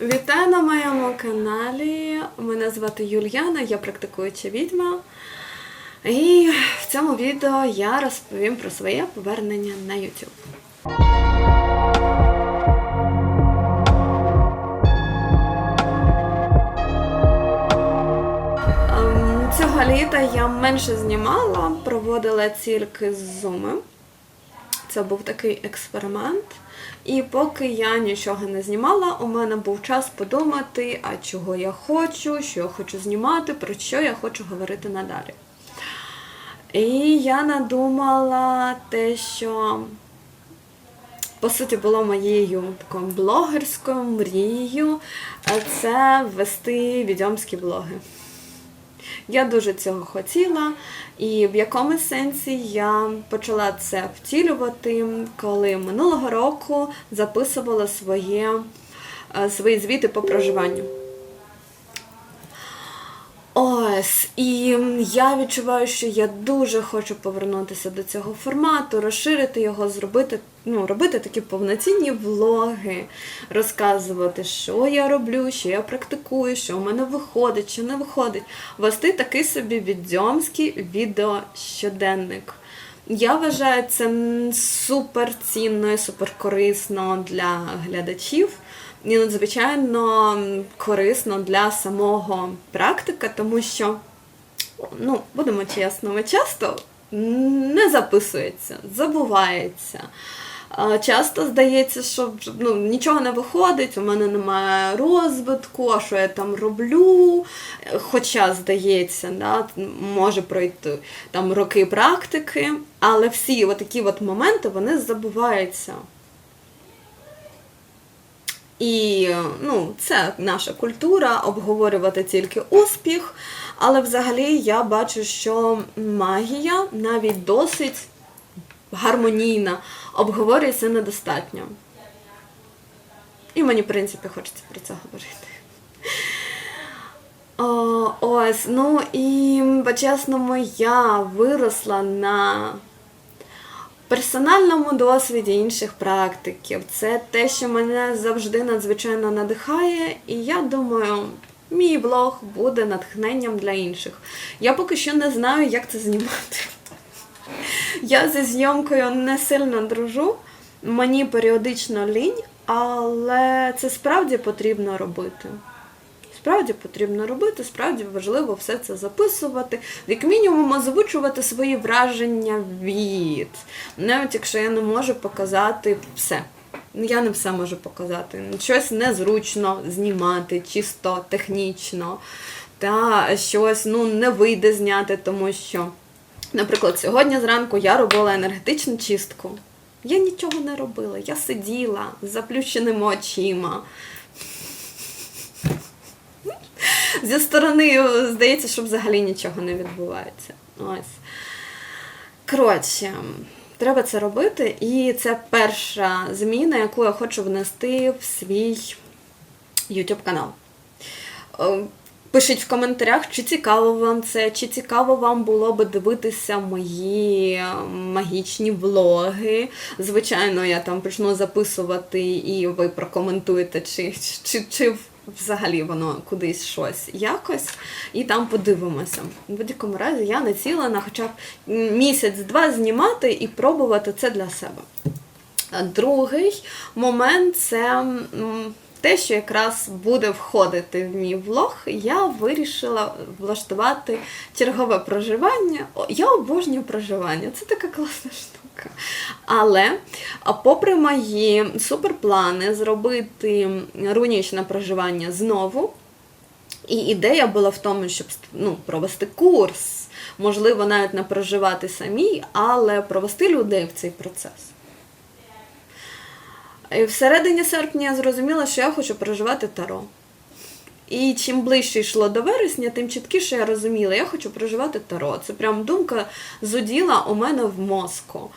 Вітаю на моєму каналі. Мене звати Юльяна, я практикуюча відьма. І в цьому відео я розповім про своє повернення на YouTube. Ем, Цього літа я менше знімала, проводила тільки зуми. Це був такий експеримент. І поки я нічого не знімала, у мене був час подумати, а чого я хочу, що я хочу знімати, про що я хочу говорити надалі. І я надумала те, що по суті було моєю такою блогерською мрією, це вести відьомські блоги. Я дуже цього хотіла, і в якому сенсі я почала це втілювати, коли минулого року записувала своє, е, свої звіти по проживанню. Ось, і я відчуваю, що я дуже хочу повернутися до цього формату, розширити його, зробити, ну, робити такі повноцінні влоги, розказувати, що я роблю, що я практикую, що у мене виходить, що не виходить. Вести такий собі відьомський відеощоденник. Я вважаю це супер цінно і супер корисно для глядачів. І надзвичайно корисно для самого практика, тому що, ну, будемо чесними, часто не записується, забувається. Часто здається, що ну, нічого не виходить, у мене немає розвитку, а що я там роблю. Хоча, здається, да, може пройти там роки практики, але всі такі от моменти вони забуваються. І ну, це наша культура обговорювати тільки успіх. Але взагалі я бачу, що магія навіть досить гармонійна, обговорюється недостатньо. І мені, в принципі, хочеться про це говорити. О, ось, ну і по-чесному, я виросла на персональному досвіді інших практиків. Це те, що мене завжди надзвичайно надихає, і я думаю, мій блог буде натхненням для інших. Я поки що не знаю, як це знімати. Я зі зйомкою не сильно дружу, мені періодично лінь, але це справді потрібно робити. Справді потрібно робити, справді важливо все це записувати, як мінімум озвучувати свої враження від. Навіть якщо я не можу показати все. Я не все можу показати. Щось незручно знімати, чисто технічно. Та щось ну, не вийде зняти, тому що, наприклад, сьогодні зранку я робила енергетичну чистку. Я нічого не робила, я сиділа з заплющеними очима. Зі сторони здається, що взагалі нічого не відбувається. Ось. Коротше, треба це робити, і це перша зміна, яку я хочу внести в свій YouTube канал. Е, Пишіть в коментарях, чи цікаво вам це, чи цікаво вам було би дивитися мої магічні влоги. Звичайно, я там почну записувати і ви прокоментуєте, чи, чи, чи взагалі воно кудись щось якось, і там подивимося. В будь-якому разі я націлена хоча б місяць-два знімати і пробувати це для себе. Другий момент це те, що якраз буде входити в мій влог, я вирішила влаштувати чергове проживання. Я обожнюю проживання, це така класна штука. Але, попри мої суперплани зробити рунічне проживання знову, і ідея була в тому, щоб ну, провести курс, можливо, навіть не проживати самій, але провести людей в цей процес. І всередині серпня я зрозуміла, що я хочу проживати таро. І чим ближче йшло до вересня, тим чіткіше я розуміла, я хочу проживати таро. Це прям думка зуділа у мене в мозку.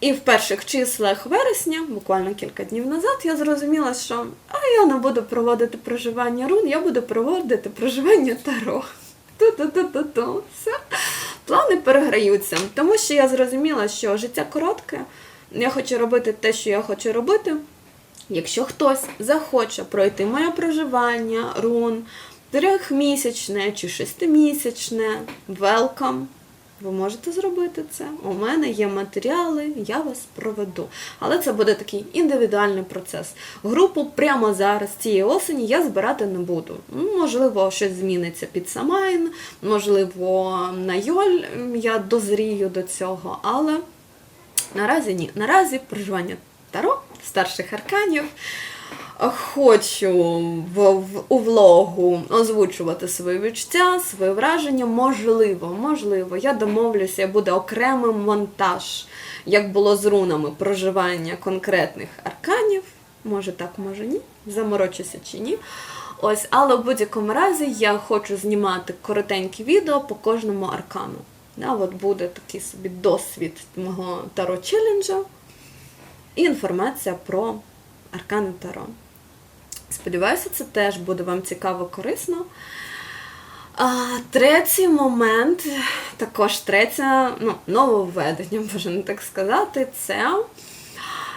І в перших числах вересня, буквально кілька днів назад, я зрозуміла, що а я не буду проводити проживання рун, я буду проводити проживання таро. Ту-ту-ту-ту-ту. Все. Плани переграються. Тому що я зрозуміла, що життя коротке, я хочу робити те, що я хочу робити. Якщо хтось захоче пройти моє проживання, рун, трьохмісячне чи шестимісячне, welcome. Ви можете зробити це. У мене є матеріали, я вас проведу. Але це буде такий індивідуальний процес. Групу прямо зараз, цієї осені, я збирати не буду. Можливо, щось зміниться під Самайн, можливо, на Йоль я дозрію до цього, але наразі ні. Наразі проживання Таро, старших арканів. Хочу в, в, у влогу озвучувати свої відчуття, свої враження. Можливо, можливо, я домовлюся, буде окремий монтаж, як було з рунами проживання конкретних арканів. Може так, може ні. Заморочуся чи ні. Ось, але в будь-якому разі я хочу знімати коротенькі відео по кожному аркану. Да, от буде такий собі досвід мого таро челенджа і інформація про аркани Таро. Сподіваюся, це теж буде вам цікаво, корисно. А, третій момент, також третє ну, нововведення, можна так сказати, це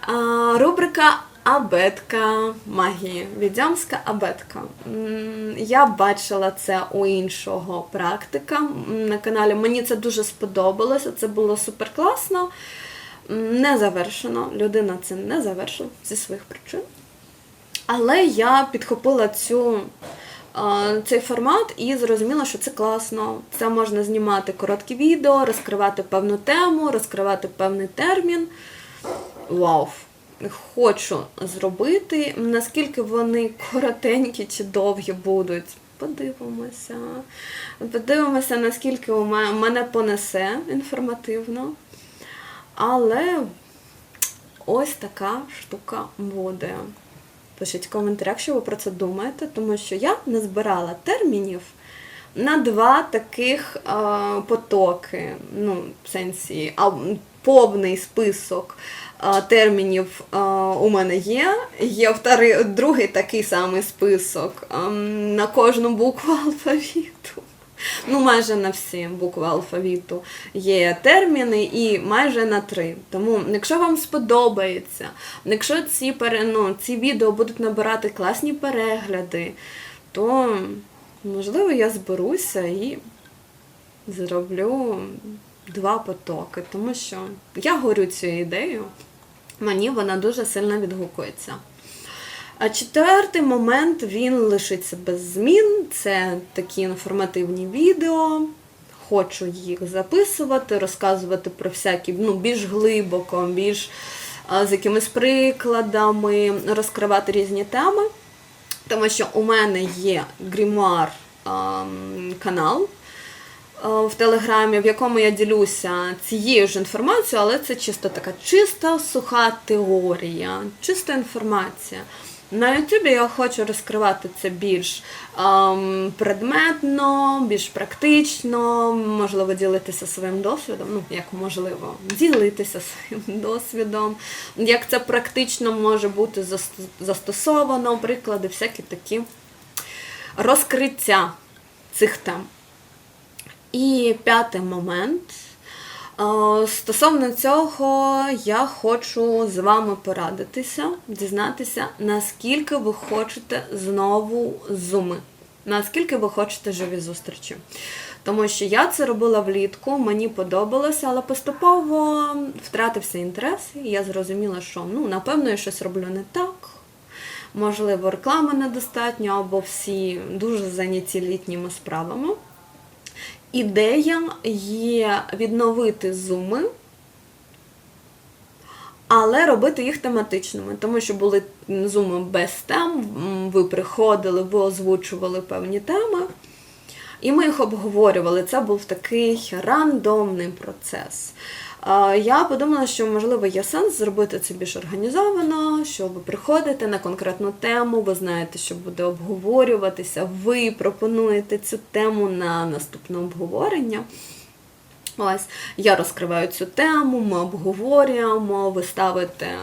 а, рубрика Абетка магії. Відьомська абетка. Я бачила це у іншого практика на каналі. Мені це дуже сподобалося, це було супер класно. Не завершено. Людина це не завершила зі своїх причин. Але я підхопила цю, цей формат і зрозуміла, що це класно. Це можна знімати короткі відео, розкривати певну тему, розкривати певний термін. Вау! Хочу зробити. Наскільки вони коротенькі чи довгі будуть. Подивимося. Подивимося, наскільки мене понесе інформативно. Але ось така штука буде. Пишіть в коментарях, що ви про це думаєте, тому що я назбирала термінів на два таких е, потоки. Ну, в сенсі, а, повний список е, термінів е, у мене є. Є вторий, другий такий самий список е, на кожну букву алфавіту. Ну, майже на всі букви алфавіту є терміни і майже на три. Тому, якщо вам сподобається, якщо ці, ну, ці відео будуть набирати класні перегляди, то можливо я зберуся і зроблю два потоки, тому що я горю цією ідеєю, мені вона дуже сильно відгукується. А четвертий момент він лишиться без змін. Це такі інформативні відео. Хочу їх записувати, розказувати про всякі, ну, більш глибоко, більш з якимись прикладами, розкривати різні теми. Тому що у мене є грімуар ем, канал в Телеграмі, в якому я ділюся цією ж інформацією, але це чисто така чиста, суха теорія, чиста інформація. На Ютубі я хочу розкривати це більш ем, предметно, більш практично, можливо, ділитися своїм досвідом. Ну, як можливо, ділитися своїм досвідом, як це практично може бути застосовано, приклади, всякі такі розкриття цих тем. І п'ятий момент. Е, Стосовно цього, я хочу з вами порадитися, дізнатися, наскільки ви хочете знову зуми, наскільки ви хочете живі зустрічі. Тому що я це робила влітку, мені подобалося, але поступово втратився інтерес, і я зрозуміла, що ну, напевно я щось роблю не так. Можливо, реклами недостатньо, або всі дуже зайняті літніми справами. Ідея є відновити зуми, але робити їх тематичними, тому що були зуми без тем, ви приходили, ви озвучували певні теми, і ми їх обговорювали. Це був такий рандомний процес. Я подумала, що можливо є сенс зробити це більш організовано, що ви приходите на конкретну тему, ви знаєте, що буде обговорюватися, ви пропонуєте цю тему на наступне обговорення. Ось я розкриваю цю тему, ми обговорюємо, ви ставите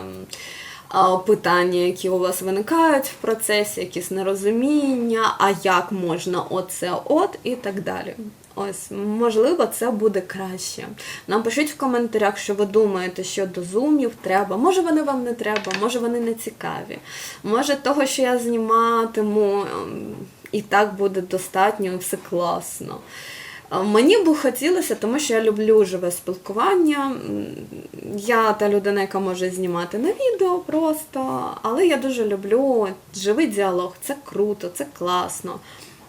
питання, які у вас виникають в процесі, якісь нерозуміння, а як можна оце от і так далі. Ось, можливо, це буде краще. Напишіть в коментарях, що ви думаєте щодо зумів треба. Може вони вам не треба, може вони не цікаві. Може того, що я зніматиму, ем, і так буде достатньо, все класно. Мені б хотілося, тому що я люблю живе спілкування. Я та людина, яка може знімати на відео просто, але я дуже люблю живий діалог. Це круто, це класно.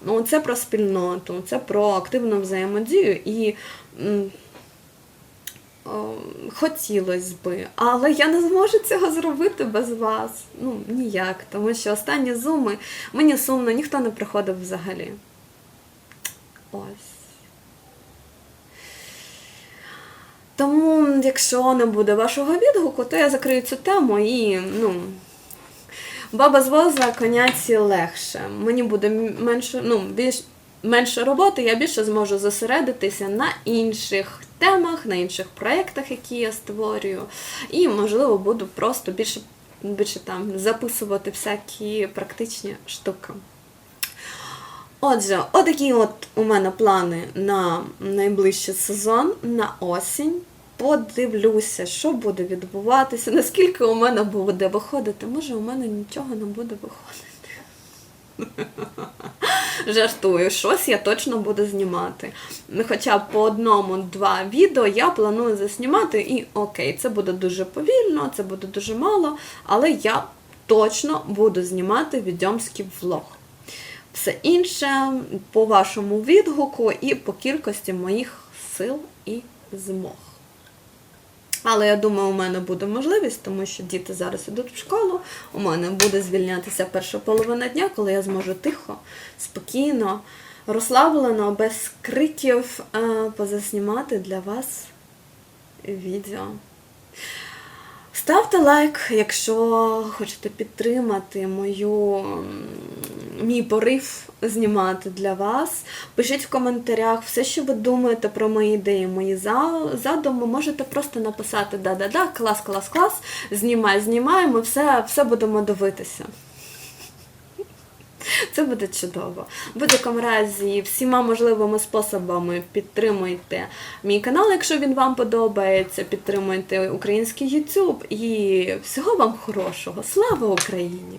Ну, це про спільноту, це про активну взаємодію і. Хотілося би, але я не зможу цього зробити без вас. Ну, ніяк, тому що останні зуми мені сумно, ніхто не приходив взагалі. Ось. Тому, якщо не буде вашого відгуку, то я закрию цю тему і, ну. Баба з воза коняці легше. Мені буде менше, ну, більш, менше роботи, я більше зможу зосередитися на інших темах, на інших проєктах, які я створюю. І, можливо, буду просто більше, більше там записувати всякі практичні штуки. Отже, отакі от у мене плани на найближчий сезон, на осінь. Подивлюся, що буде відбуватися, наскільки у мене буде виходити. Може, у мене нічого не буде виходити. Жартую, щось я точно буду знімати. Ну, Хоча по одному-два відео я планую заснімати, і окей, це буде дуже повільно, це буде дуже мало, але я точно буду знімати відьомський влог. Все інше по вашому відгуку і по кількості моїх сил і змог. Але я думаю, у мене буде можливість, тому що діти зараз йдуть в школу. У мене буде звільнятися перша половина дня, коли я зможу тихо, спокійно, розслаблено, без криків е, позаснімати для вас відео. Ставте лайк, якщо хочете підтримати мою, мій порив знімати для вас. Пишіть в коментарях все, що ви думаєте про мої ідеї, мої задуми. Можете просто написати да-да-да, клас, клас, клас, знімай, знімай, ми все, все будемо дивитися. Це буде чудово. В будь-якому разі, всіма можливими способами підтримуйте мій канал, якщо він вам подобається. Підтримуйте український YouTube і всього вам хорошого. Слава Україні!